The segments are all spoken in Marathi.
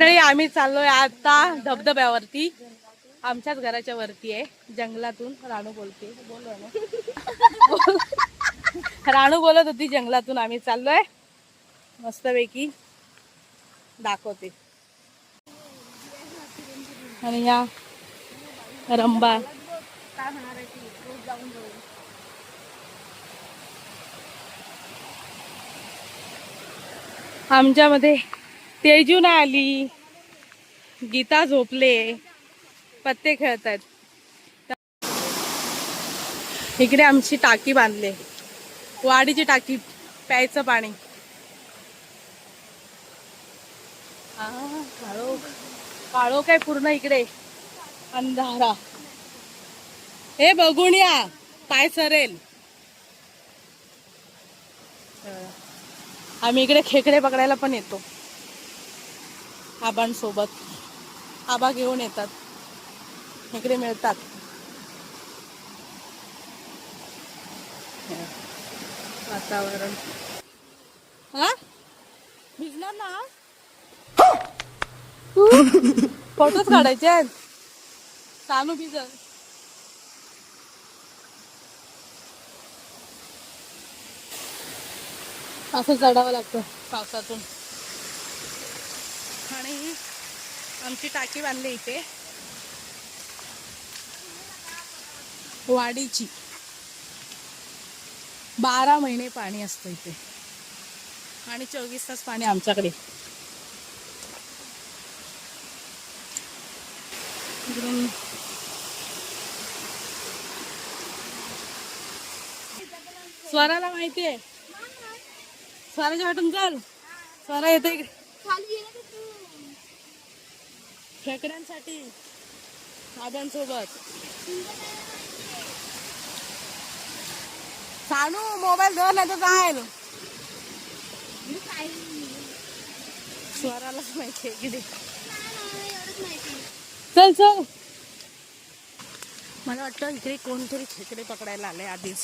नाही आम्ही चाललोय आता धबधब्यावरती. आमच्याच घराच्या वरती आहे जंगलातून. राणू बोलते. बोल राणू राणू बोलत होती जंगलातून आम्ही चाललोय. मस्तपैकी दाखवते. आणि या रंबा. आमच्यामध्ये तेजू आली. गीता झोपले. पत्ते खेळत इकडे आमची टाकी बांधले. वाडीची टाकी प्यायचं पाणी. आ, काळोख काळोख आहे पूर्ण इकडे. अंधारा. हे बघून या. पाय सरेल. आम्ही इकडे खेकडे पकडायला पण येतो. आबांसोबत. आबा घेऊन येतात. इकडे मिळतात. वातावरण. हा? भिजणार ना फोटोच काढायचे आहेत. सानू भिजल. असं चढावं लागतं पावसातून. आणि आमची टाकी बांधली इथे. वाडीची. बारा महिने पाणी असतं इथे. आणि चोवीस तास पाणी आमच्याकडे. स्वराला माहिती आहे. स्वराच्या वाटून चाल. स्वरा येते इकडे. खेकड्यांसाठी आबांसोबत सानू मोबाईल धर नाही तर जाईल. स्वरालाच माहिती आहे किती चल चल. मला वाटतं इकडे कोणतरी खेकडे पकडायला आले आधीच.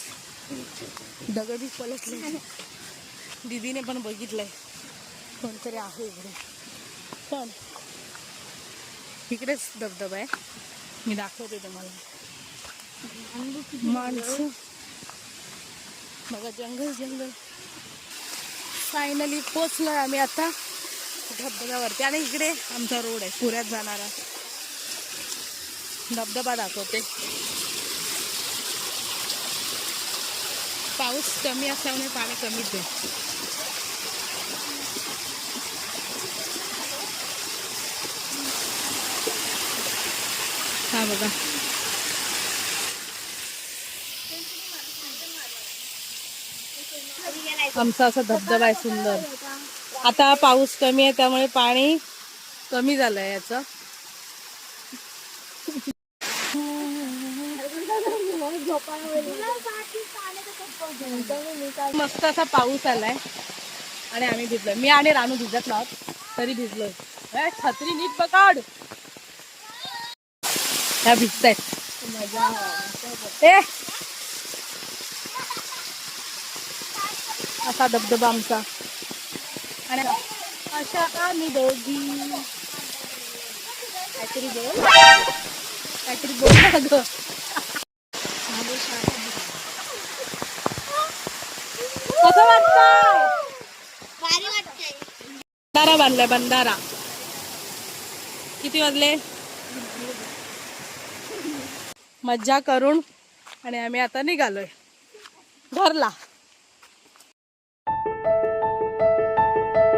दगडी पलटले दीदीने पण बघितलंय. कोणतरी आहे इकडे. पण इकडेच धबधबा आहे. मी दाखवते तुम्हाला. माणसं. बघा जंगल जंगल. फायनली पोचलो आम्ही आता धबधब्यावरती. आणि इकडे आमचा रोड आहे. पुऱ्यात जाणारा. धबधबा दाखवते. पाऊस कमी असल्यामुळे पाणी कमीच आहे. हा बघा. आमचा असा धबधबा आहे सुंदर. आता पाऊस कमी आहे त्यामुळे पाणी कमी झालंय याचं. मस्त असा पाऊस आलाय. आणि आम्ही भिजलोय. मी आणि रानू भिजत नाहोत तरी भिजलोय. छत्री नीट पकड. ह्या भिजतायत ए असा धबधबा आमचा. आणि अशा आम्ही दोघी. काहीतरी बोल. काहीतरी बोल ना गं. कसं वाटतं बंधारा बांधलाय बंधारा. किती वाजले? मज्जा करून आणि आम्ही आता निघालोय. घरला